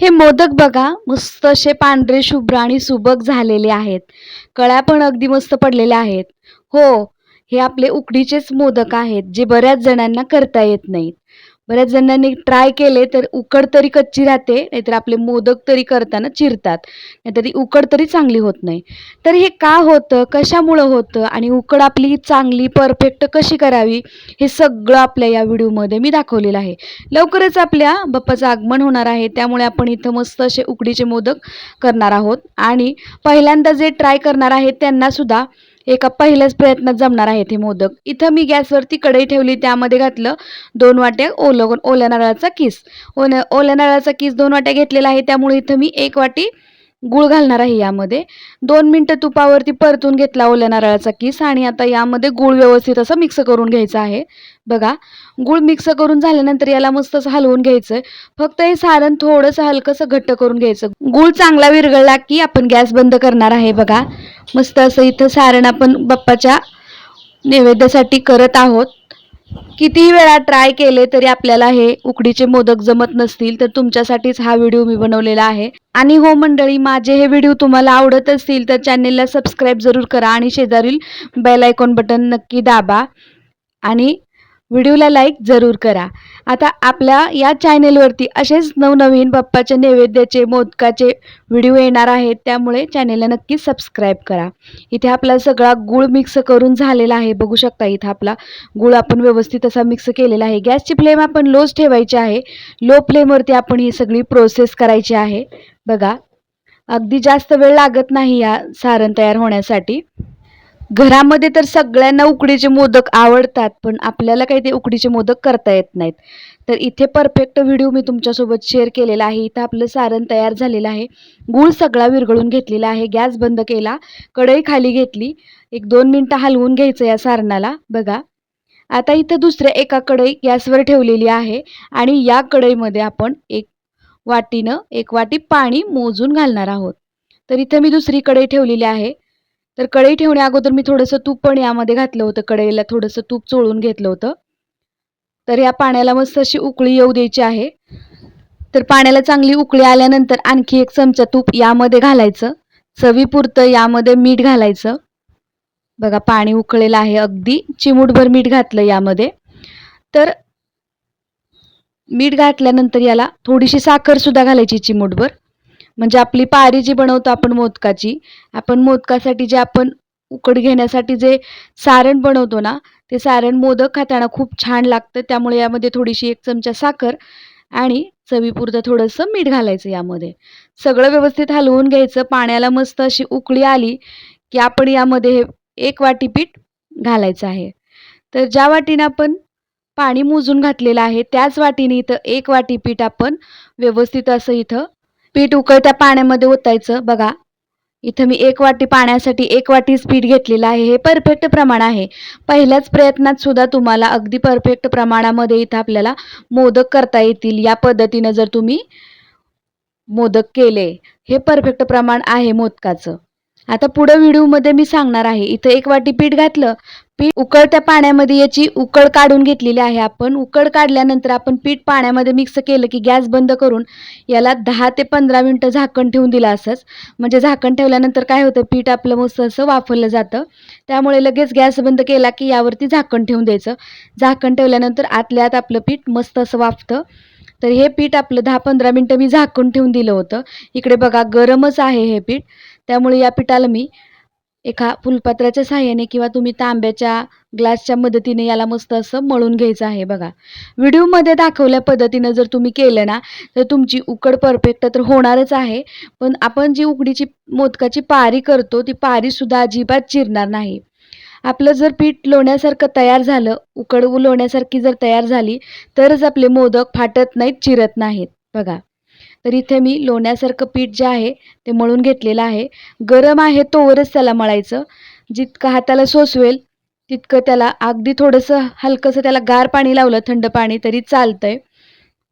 हे मोदक बघा मस्त असे पांढरे शुभ्र आणि सुबक झालेले आहेत. कळ्या पण अगदी मस्त पडलेल्या आहेत. हो हे आपले उकडीचेच मोदक आहेत जे बऱ्याच जणांना करता येत नाहीत. बऱ्याच जणांनी ट्राय केले तर उकड तरी कच्ची राहते नाहीतर आपले मोदक तरी करताना चिरतात नाहीतर ती उकड तरी चांगली होत नाही. तर हे का होतं कशामुळं होतं आणि उकड आपली चांगली परफेक्ट कशी करावी हे सगळं आपल्या या व्हिडिओमध्ये मी दाखवलेलं आहे. लवकरच आपल्या बाप्पाचं आगमन होणार आहे त्यामुळे आपण इथं मस्त असे उकडीचे मोदक करणार आहोत. आणि पहिल्यांदा जे ट्राय करणार आहेत त्यांनासुद्धा एका पहिल्याच प्रयत्नात जमणार आहेत हे मोदक. इथं मी गॅसवरती कढई ठेवली त्यामध्ये घातलं दोन वाट्या ओलं ओल्या नारळाचा किस. ओन ओल्या नारळाचा किस दोन वाट्या घेतलेला आहे त्यामुळे इथं मी एक वाटी गूळ घालणार आहे यामध्ये. दोन मिनटं तुपावरती परतून घेतला ओल्या नारळाचा किस आणि आता यामध्ये गूळ व्यवस्थित असं मिक्स करून घ्यायचं आहे. बघा गूळ मिक्स करून झाल्यानंतर याला मस्त असं हलवून घ्यायचं. फक्त हे सारण थोडंसं हलकंसं घट्ट करून घ्यायचं. गूळ चांगला विरघळला की आपण गॅस बंद करणार आहे बघा. मस्त असं इथं सारण आपण बाप्पाच्या नैवेद्यासाठी करत आहोत. कितीही वेळा ट्राय केले तरी आपल्याला हे उकडीचे मोदक जमत नसतील तर तुमच्यासाठीच हा व्हिडिओ मी बनवलेला आहे. आणि हो मंडळी माझे हे व्हिडिओ तुम्हाला आवडत असतील तर चॅनेलला सबस्क्राईब जरूर करा आणि शेजारील बेल आयकॉन बटन नक्की दाबा. आणि व्हिडिओला लाईक जरूर करा. आता आपल्या या चॅनेलवरती असेच नवनवीन बाप्पाच्या नैवेद्याचे मोदकाचे व्हिडिओ येणार आहेत त्यामुळे चॅनेलला नक्की सबस्क्राईब करा. इथे आपला सगळा गूळ मिक्स करून झालेला आहे. बघू शकता इथं आपला गूळ आपण व्यवस्थित असा मिक्स केलेला आहे. गॅसची फ्लेम आपण लोच ठेवायची आहे. लो फ्लेमवरती आपण ही सगळी प्रोसेस करायची आहे. बघा अगदी जास्त वेळ लागत नाही या सारण तयार होण्यासाठी. घरामध्ये तर सगळ्यांना उकडीचे मोदक आवडतात पण आपल्याला काही ते उकडीचे मोदक करता येत नाहीत. तर इथे परफेक्ट व्हिडिओ मी तुमच्यासोबत शेअर केलेला आहे. इथं आपलं सारण तयार झालेलं आहे. गूळ सगळा विरघळून घेतलेला आहे. गॅस बंद केला कढई खाली घेतली. एक दोन मिनटं हलवून घ्यायचं या सारणाला. बघा. आता इथं दुसऱ्या एका कढई गॅसवर ठेवलेली आहे आणि या कढईमध्ये आपण एक वाटीनं एक वाटी पाणी मोजून घालणार आहोत. तर इथं मी दुसरी कढई ठेवलेली आहे. तर कढई ठेवण्या अगोदर मी थोडंसं तूप पण यामध्ये घातलं होतं. कढईला थोडंसं तूप चोळून घेतलं होतं. तर या पाण्याला मस्त अशी उकळी येऊ द्यायची आहे. तर पाण्याला चांगली उकळी आल्यानंतर आणखी एक चमचा तूप यामध्ये घालायचं. चवीपुरतं यामध्ये मीठ घालायचं. बघा पाणी उकळलेलं आहे अगदी. चिमूटभर मीठ घातलं यामध्ये. तर मीठ घातल्यानंतर याला थोडीशी साखरसुद्धा घालायची चिमूटभर. म्हणजे आपली पारी जी बनवतो आपण मोदकाची आपण मोदकासाठी जे आपण उकड घेण्यासाठी जे सारण बनवतो ना ते सारण मोदक खाताना खूप छान लागतं. त्यामुळे यामध्ये थोडीशी एक चमचा साखर आणि चवीपुरतं थोडंसं मीठ घालायचं यामध्ये. सगळं व्यवस्थित हलवून घ्यायचं. पाण्याला मस्त अशी उकळी आली की आपण यामध्ये हे एक वाटी पीठ घालायचं आहे. तर ज्या वाटीनं आपण पाणी मोजून घातलेलं आहे त्याच वाटीने इथं एक वाटी पीठ आपण व्यवस्थित असं इथं पीठ उकळत्या पाण्यामध्ये ओतायचं. बघा इथं मी एक वाटी पाण्यासाठी एक वाटीच पीठ घेतलेलं आहे. हे परफेक्ट प्रमाण आहे. पहिल्याच प्रयत्नात सुद्धा तुम्हाला अगदी परफेक्ट प्रमाणामध्ये इथं आपल्याला मोदक करता येतील. या पद्धतीनं जर तुम्ही मोदक केले हे परफेक्ट प्रमाण आहे मोदकाचं. आता पुढं व्हिडिओमध्ये मी सांगणार आहे. इथं एक वाटी पीठ घातलं. पीठ उकळत्या पाण्यामध्ये याची उकळ काढून घेतलेली आहे आपण. उकळ काढल्यानंतर आपण पीठ पाण्यामध्ये मिक्स केलं की गॅस बंद करून याला दहा ते पंधरा मिनटं झाकण ठेवून दिलं असंच. म्हणजे झाकण ठेवल्यानंतर काय होतं? पीठ आपलं मस्त असं वाफरलं जातं. त्यामुळे लगेच गॅस बंद केला की यावरती झाकण ठेवून द्यायचं. झाकण ठेवल्यानंतर आतल्या आत आपलं पीठ मस्त असं वाफतं. तर हे पीठ आपलं दहा पंधरा मिनटं मी झाकून ठेवून दिलं होतं. इकडे बघा गरमच आहे हे पीठ. त्यामुळे या पिठाला मी एका फुलपात्राच्या साह्याने किंवा तुम्ही तांब्याच्या ग्लासच्या मदतीने याला मस्त असं मळून घ्यायचं आहे बघा. व्हिडिओमध्ये दाखवल्या पद्धतीनं जर तुम्ही केलं ना तर तुमची उकड परफेक्ट तर होणारच आहे. पण आपण जी उकडीची मोदकाची पारी करतो ती पारीसुद्धा अजिबात चिरणार नाही. आपलं जर पीठ लोण्यासारखं तयार झालं उकड लोण्यासारखी जर तयार झाली तरच आपले मोदक फाटत नाहीत चिरत नाहीत बघा. तर इथे मी लोण्यासारखं पीठ जे आहे ते मळून घेतलेलं आहे. गरम आहे तोवरच त्याला मळायचं. जितकं हाताला सोसवेल तितकं त्याला अगदी थोडंसं हलकंसं त्याला गार पाणी लावलं थंड पाणी तरी चालतंय.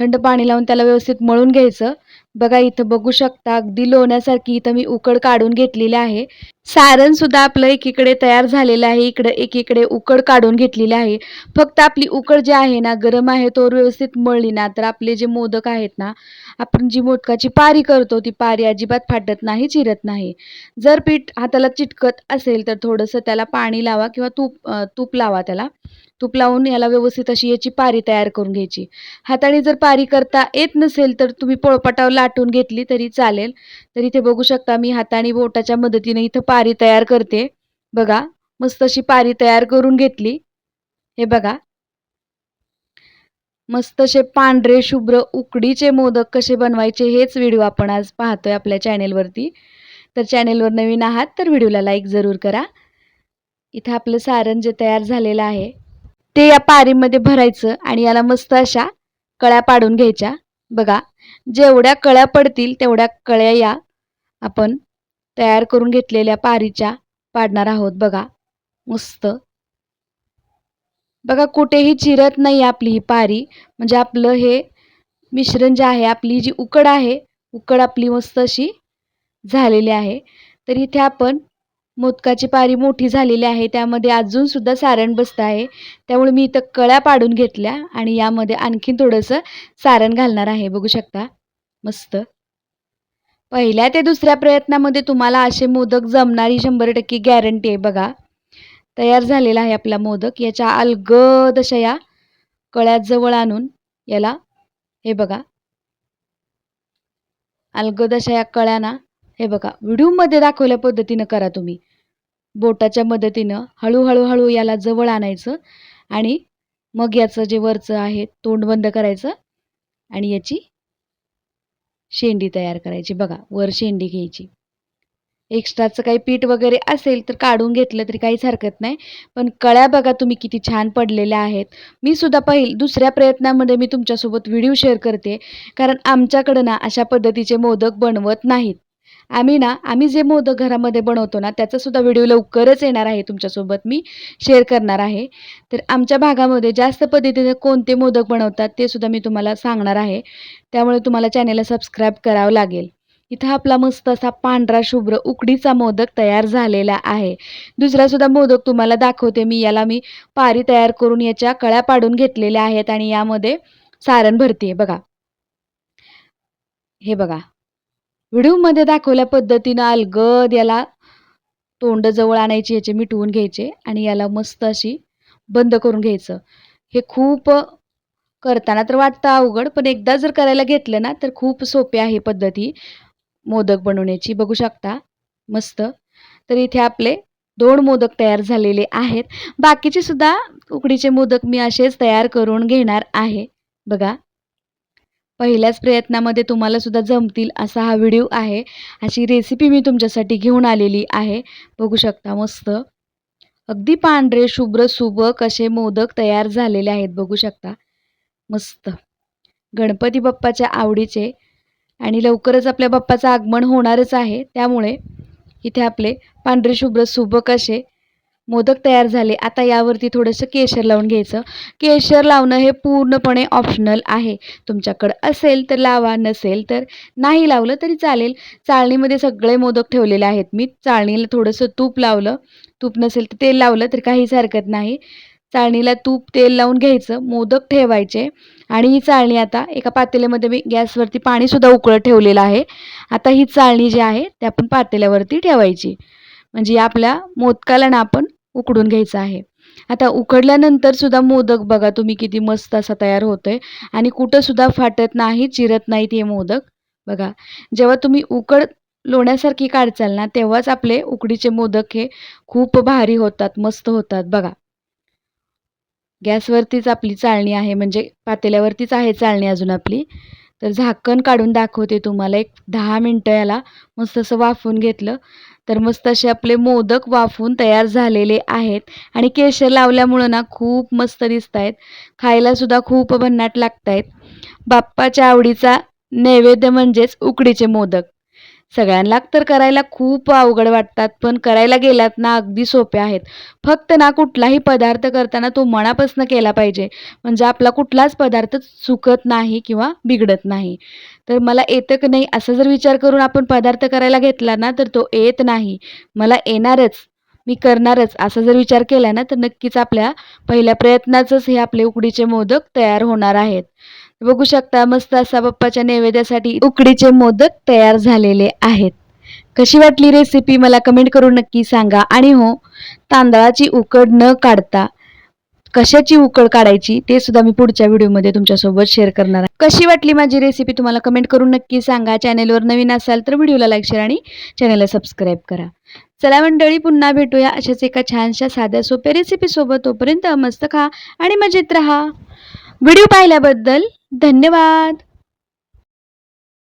थंड पाणी लावून त्याला व्यवस्थित मळून घ्यायचं. बघा इथं बघू शकता अगदी लोण्यासारखी इथं मी उकड काढून घेतलेली आहे. सारण सुद्धा आपलं एकीकडे तयार झालेलं आहे इकडे एकीकडे उकड काढून घेतलेली आहे. फक्त आपली उकड जी आहे ना गरम आहे तो व्यवस्थित मळली ना तर आपले जे मोदक आहेत ना आपण जी मोदकाची पारी करतो ती पारी अजिबात फाटत नाही चिरत नाही. जर पीठ हाताला चिटकत असेल तर थोडंसं त्याला पाणी लावा किंवा तूप तूप लावा त्याला. तूप लावून याला व्यवस्थित अशी याची पारी तयार करून घ्यायची. हाताने जर पारी करता येत नसेल तर तुम्ही पोळपाटावर लाटून घेतली तरी चालेल. तर इथे बघू शकता मी हाताने बोटाच्या मदतीने इथं पारी तयार करते. बघा मस्त अशी पारी तयार करून घेतली. हे बघा. मस्त असे पांढरे शुभ्र उकडीचे मोदक कसे बनवायचे हेच व्हिडिओ आपण आज पाहतोय आपल्या चॅनेलवरती. तर चॅनेलवर नवीन आहात तर व्हिडिओला लाईक जरूर करा. इथं आपलं सारण जे तयार झालेलं आहे. ते या पारीमध्ये भरायचं आणि याला मस्त अशा कळ्या पाडून घ्यायच्या. बघा जेवढ्या कळ्या पडतील तेवढ्या कळ्या या आपण तयार करून घेतलेल्या पारीच्या पाडणार आहोत. बघा मस्त. बघा कुठेही चिरत नाही आपली ही पारी. म्हणजे आपलं हे मिश्रण जे आहे आपली जी उकड आहे उकड आपली मस्त अशी झालेली आहे. तर इथे आपण मोदकाची पारी मोठी झालेली आहे. त्यामध्ये अजून सुद्धा सारण बसतं आहे. त्यामुळे मी इथं कळ्या पाडून घेतल्या आणि यामध्ये आणखीन थोडंसं सारण घालणार आहे. बघू शकता? मस्त. पहिल्या ते दुसऱ्या प्रयत्नामध्ये तुम्हाला असे मोदक जमणारी शंभर टक्के गॅरंटी आहे बघा. तयार झालेला आहे आपला मोदक. याच्या अलगद अशा या कळ्याजवळ आणून याला हे बघा. अलगद अशा या कळ्याना हे बघा व्हिडिओमध्ये दाखवल्या पद्धतीनं करा तुम्ही. बोटाच्या मदतीनं हळूहळू हळू याला जवळ आणायचं आणि मग याचं जे वरचं आहे तोंड बंद करायचं आणि याची शेंडी तयार करायची. बघा वर शेंडी घ्यायची. एक्स्ट्राचं काही पीठ वगैरे असेल तर काढून घेतलं तरी काहीच हरकत नाही. पण कळ्या बघा तुम्ही किती छान पडलेल्या आहेत. मी सुद्धा पहिल दुसऱ्या प्रयत्नामध्ये मी तुमच्यासोबत व्हिडिओ शेअर करते. कारण आमच्याकडं ना अशा पद्धतीचे मोदक बनवत नाहीत. आम्ही ना आम्ही जे मोदक घरामध्ये बनवतो ना त्याचासुद्धा व्हिडिओ लवकरच येणार आहे तुमच्यासोबत मी शेअर करणार आहे. तर आमच्या भागामध्ये जास्त पद्धतीने कोणते मोदक बनवतात ते सुद्धा मी तुम्हाला सांगणार आहे. त्यामुळे तुम्हाला चॅनेलला सबस्क्राईब करावं लागेल. इथं आपला मस्त असा पांढरा शुभ्र उकडीचा मोदक तयार झालेला आहे. दुसरा सुद्धा मोदक तुम्हाला दाखवते मी याला मी पारी तयार करून याच्या कळ्या पाडून घेतलेल्या आहेत आणि यामध्ये सारण भरते बघा. हे बघा. व्हिडिओमध्ये दाखवल्या पद्धतीनं अलगद याला तोंड जवळ आणायची याचे मिटवून घ्यायचे आणि याला मस्त अशी बंद करून घ्यायचं. हे खूप करताना तर वाटतं अवघड पण एकदा जर करायला घेतलं ना तर खूप सोपे आहे पद्धती मोदक बनवण्याची. बघू शकता मस्त. तर इथे आपले दोन मोदक तयार झालेले आहेत. बाकीचे सुद्धा उकडीचे मोदक मी असेच तयार करून घेणार आहे. बघा. पहिल्याच प्रयत्नामध्ये तुम्हाला सुद्धा जमतील असा हा व्हिडिओ आहे. अशी रेसिपी मी तुमच्यासाठी घेऊन आलेली आहे. बघू शकता मस्त. अगदी पांढरे शुभ्र सुबक असे मोदक तयार झालेले आहेत. बघू शकता. मस्त. गणपती बाप्पाच्या आवडीचे आणि लवकरच आपल्या बाप्पाचं आगमन होणारच आहे. त्यामुळे इथे आपले पांढरे शुभ्र सुबक असे मोदक तयार झाले. आता यावरती थोडंसं केशर लावून घ्यायचं. केशर लावणं हे पूर्णपणे ऑप्शनल आहे. तुमच्याकडं असेल तर लावा नसेल तर नाही लावलं तरी चालेल. चाळणीमध्ये सगळे मोदक ठेवलेले आहेत. मी चाळणीला थोडंसं तूप लावलं. तूप नसेल तर तेल लावलं तर काहीच हरकत नाही. चाळणीला तूप तेल लावून घ्यायचं. मोदक ठेवायचे. आणि ही चाळणी आता एका पातेल्यामध्ये मी गॅसवरती पाणीसुद्धा उकळत ठेवलेलं आहे. आता ही चाळणी जी आहे ते आपण पातेल्यावरती ठेवायची. म्हणजे आपल्या मोदकाला ना आपण उकडून घ्यायचं आहे. आता उकडल्यानंतर सुद्धा मोदक बघा तुम्ही किती मस्त असा तयार होतोय. आणि कुठं सुद्धा फाटत नाही चिरत नाहीत हे मोदक. बघा जेव्हा तुम्ही उकड लोण्यासारखी काढचाल ना तेव्हाच आपले उकडीचे मोदक हे खूप भारी होतात मस्त होतात. बघा. गॅसवरतीच आपली चाळणी आहे म्हणजे पातेल्यावरतीच आहे चाळणी अजून आपली. तर झाकण काढून दाखवते तुम्हाला. एक दहा मिनटं याला मस्त असं वाफवून घेतलं. तर मस्त असे आपले मोदक वाफून तयार झालेले आहेत. आणि केशर लावल्यामुळं ना खूप मस्त दिसत आहेत खायलासुद्धा खूप भन्नाट लागत आहेत बाप्पाच्या आवडीचा नैवेद्य म्हणजेच उकडीचे मोदक. सगळ्यांना तर करायला खूप अवघड वाटतात पण करायला गेलात ना अगदी सोपे आहेत. फक्त ना कुठलाही पदार्थ करताना तो मनापासून केला पाहिजे. म्हणजे आपला कुठलाच पदार्थ चुकत नाही किंवा बिघडत नाही. तर मला येतं की नाही असा जर विचार करून आपण पदार्थ करायला घेतला ना तर तो येत नाही. मला येणारच मी करणारच असा जर विचार केला ना तर नक्कीच आपल्या पहिल्या प्रयत्नाचंच हे आपले उकडीचे मोदक तयार होणार आहेत. बघू शकता मस्त असा बाप्पाच्या नैवेद्यासाठी उकडीचे मोदक तयार झालेले आहेत. कशी वाटली रेसिपी मला कमेंट करून नक्की सांगा. आणि हो तांदळाची उकड न काढता कशाची उकड काढायची ते सुद्धा मी पुढच्या व्हिडिओमध्ये तुमच्यासोबत शेअर करणार आहे. कशी वाटली माझी रेसिपी तुम्हाला कमेंट करून नक्की सांगा. चॅनेलवर नवीन असाल तर व्हिडिओला लाईक शेअर आणि चॅनलला सबस्क्राईब करा. चला मंडळी पुन्हा भेटूया अशाच एका छानशा साध्या सोप्या रेसिपीसोबत तोपर्यंत मस्त खा आणि मजेत राहा. व्हिडिओ पाहिल्याबद्दल धन्यवाद.